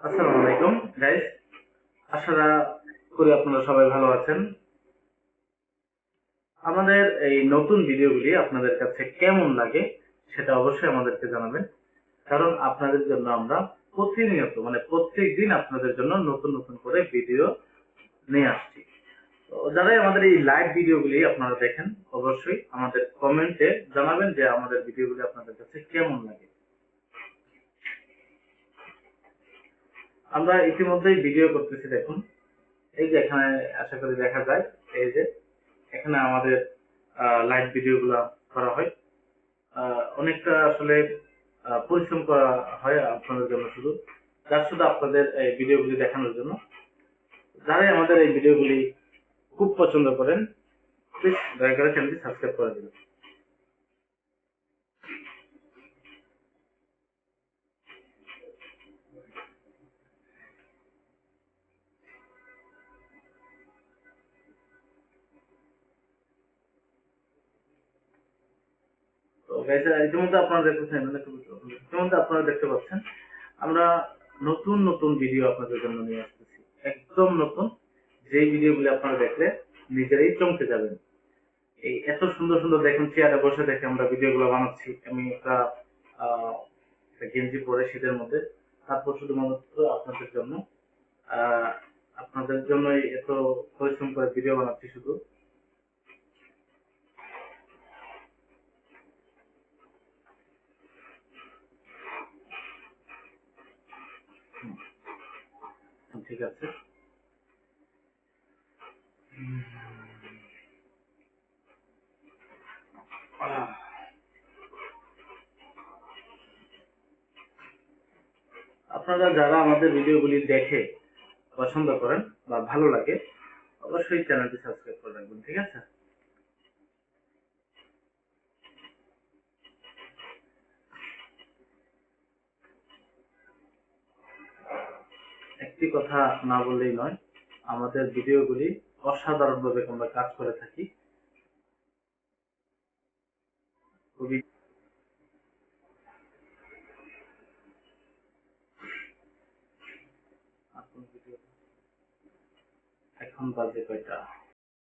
আসসালামু আলাইকুম গাইস আশা করি আপনারা সবাই ভালো আছেন। আমাদের এই নতুন ভিডিওগুলি আপনাদের কাছে কেমন লাগে সেটা অবশ্যই আমাদেরকে জানাবেন। কারণ আপনাদের জন্য আমরা প্রতিনিয়ত মানে প্রত্যেক দিন আপনাদের জন্য নতুন নতুন করে ভিডিও নিয়ে আসছি। যারাই আমাদের এই লাইভ ভিডিওগুলি আপনারা দেখেন, অবশ্যই আমাদের কমেন্টে জানাবেন যে আমাদের ভিডিওগুলি আপনাদের কাছে কেমন লাগে। আমরা ইতিমধ্যেই ভিডিও করতেছি, দেখুন। এই যে এখানে আশা করি দেখা যায়, এই যে এখানে আমাদের লাইভ ভিডিওগুলো করা হয়। অনেকটা আসলে পরিশ্রম করা হয় আপনাদের জন্য শুধু। যার শুধু আপনাদের এই ভিডিওগুলি দেখানোর জন্য। যারাই আমাদের এই ভিডিওগুলি খুব পছন্দ করেন প্লিজ দয়া করে চ্যানেলটি সাবস্ক্রাইব করে দিন দেখতে পাচ্ছেন আমরা নতুন নতুন ভিডিও আপনাদের জন্য নিয়ে আসতেছি। একদম নতুন যে ভিডিওগুলি আপনারা দেখলে নিজেরাই চমকে যাবেন। এই এত সুন্দর সুন্দর দেখেন চেয়ারে বসে দেখে আমরা ভিডিওগুলো বানাচ্ছি। আমি একটা গেঞ্জি পরে শীতের মধ্যে, তারপর শুধুমাত্র আপনাদের জন্য আপনাদের জন্যই এত পরিশ্রম করে ভিডিও বানাচ্ছি শুধু। ঠিক আছে? আপনারা যারা আমাদের ভিডিওগুলি দেখে পছন্দ করেন বা ভালো লাগে, অবশ্যই চ্যানেলটি সাবস্ক্রাইব করে রাখবেন, ঠিক আছে? একটি কথা না বললেই নয়, আমাদের ভিডিওগুলি অসাধারণভাবে আমরা কাজ করে থাকি। এখন বাজে কয়টা?